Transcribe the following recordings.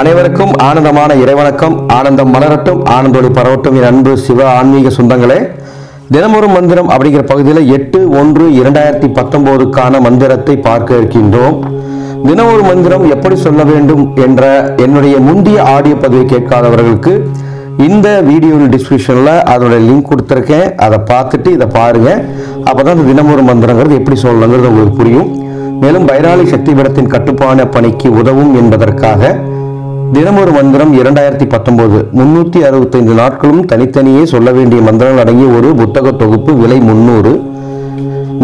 அனைவருக்கும் ஆனந்தமான இறைவணக்கம். ஆனந்தம் மலரட்டும் ஆனந்தோடி பரவட்டும் என் அன்பு சிவ ஆன்மீக சொந்தங்களே. தினமொரு மந்திரம் அப்படிங்கிற பகுதியில் எட்டு ஒன்று இரண்டாயிரத்தி பத்தொம்போதுக்கான மந்திரத்தை பார்க்க இருக்கின்றோம். தினமொரு மந்திரம் எப்படி சொல்ல வேண்டும் என்ற என்னுடைய முந்தைய ஆடியோ பதிவை கேட்காதவர்களுக்கு இந்த வீடியோவில் டிஸ்கிரிப்ஷனில் அதோட லிங்க் கொடுத்துருக்கேன். அதை பார்த்துட்டு இதை பாருங்க. அப்பதான் இந்த தினமொரு மந்திரங்கிறது எப்படி சொல்லணுங்கிறது உங்களுக்கு புரியும். மேலும் பைராளி சக்தி பீடத்தின் கட்டுப்பான பணிக்கு உதவும் என்பதற்காக தினமொரு மந்திரம் இரண்டாயிரத்தி பத்தொன்பது முன்னூத்தி அறுபத்தைந்து நாட்களும் தனித்தனியே சொல்ல வேண்டிய மந்திரங்கள் அடங்கிய ஒரு புத்தக தொகுப்பு விலை முன்னூறு.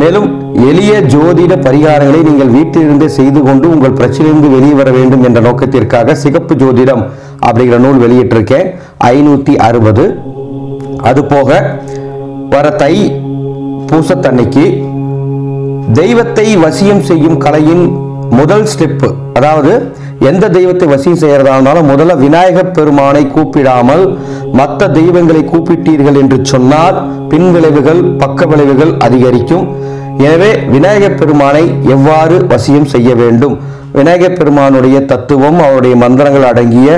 மேலும் எளிய ஜோதிட பரிகாரங்களை நீங்கள் வீட்டிலிருந்தே செய்து கொண்டு உங்கள் பிரச்சனையிலிருந்து வெளியே வர வேண்டும் என்ற நோக்கத்திற்காக சிகப்பு ஜோதிடம் அப்படிங்கிற நூல் வெளியிட்டிருக்கேன். ஐநூத்தி அறுபது. அது போக வர தை பூசத்தன்னைக்கு தெய்வத்தை வசியம் செய்யும் கலையின் முதல் ஸ்டெப்பு அதாவது எந்த தெய்வத்தை வசியம் செய்யறதா இருந்தாலும் முதல்ல விநாயகப் பெருமானை கூப்பிடாமல் மற்ற தெய்வங்களை கூப்பிட்டீர்கள் என்று சொன்னால் பின் விளைவுகள் பக்க விளைவுகள் அதிகரிக்கும். எனவே விநாயகப் பெருமானை எவ்வாறு வசியம் செய்ய வேண்டும்? விநாயகப் பெருமானுடைய தத்துவம் அவருடைய மந்திரங்கள் அடங்கிய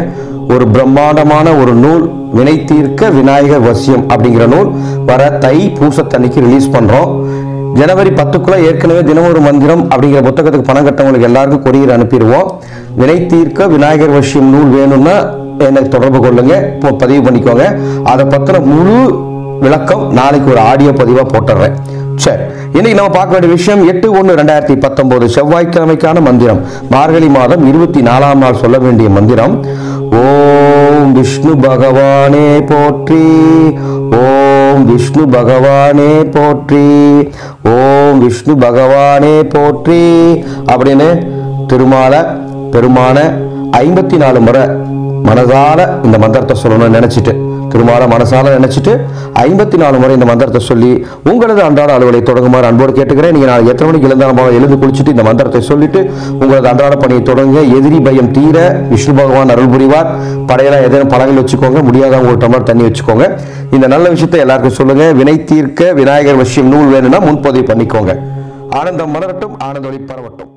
ஒரு பிரம்மாண்டமான ஒரு நூல் வினை தீர்க்க விநாயகர் வசியம் அப்படிங்கிற நூல் வர தை பூசத்தன்னைக்கு ரிலீஸ் பண்றோம். ஜனவரி பத்துக்குள்ள ஏற்கனவே தினமொரு மந்திரம் அப்படிங்கிற புத்தகத்துக்கு பணம் கட்டவங்களுக்கு எல்லாருக்கும் கொரியர் அனுப்பிடுவோம். வினை தீர்க்க விநாயகர் வசியம் நூல் வேணும்னா எனக்கு தொடர்பு கொள்ளுங்க. இப்போ பதிவு பண்ணிக்கோங்க. அதை பற்றின முழு விளக்கம் நாளைக்கு ஒரு ஆடியோ பதிவாக போட்டுடுறேன் சரி. இன்னைக்கு நம்ம பார்க்க வேண்டிய விஷயம் எட்டு ஒன்று ரெண்டாயிரத்தி பத்தொன்பது செவ்வாய்க்கிழமைக்கான மந்திரம். மார்கழி மாதம் இருபத்தி நாலாம் நாள் சொல்ல வேண்டிய மந்திரம். ஓம் விஷ்ணு பகவானே போற்றி. ஓம் விஷ்ணு பகவானே போற்றி. ஓம் விஷ்ணு பகவானே போற்றி. அப்படின்னு திருமால பெருமான ஐம்பத்தி நாலு முறை மனதால இந்த மந்திரத்தை சொல்லணும்னு நினைச்சிட்டு திருமால மனசால நினைச்சிட்டு ஐம்பத்தி நாலு முறை இந்த மந்திரத்தை சொல்லி உங்களது அன்றாட அலுவலை தொடங்குமாறு அன்போடு கேட்டுக்கிறேன். நீங்க நான் எத்தனை மணிக்கு எழுந்தாலும் எழுந்து குளிச்சுட்டு இந்த மந்திரத்தை சொல்லிட்டு உங்களது அன்றாட பணியை தொடங்க எதிரி பயம் தீர விஷ்ணு பகவான் அருள் புரிவார். படையெல்லாம் எதேனும் பழங்கள் வச்சுக்கோங்க முடியாதவங்க ஒரு டம்ளர் தண்ணி வச்சுக்கோங்க. இந்த நல்ல விஷயத்தை எல்லாருக்கும் சொல்லுங்க. வினை தீர்க்க விநாயகர் விஷயம் நூல் வேணும்னா முன்பதிவு பண்ணிக்கோங்க. ஆனந்தம் மலரட்டும் ஆனந்தொளி பரவட்டும்.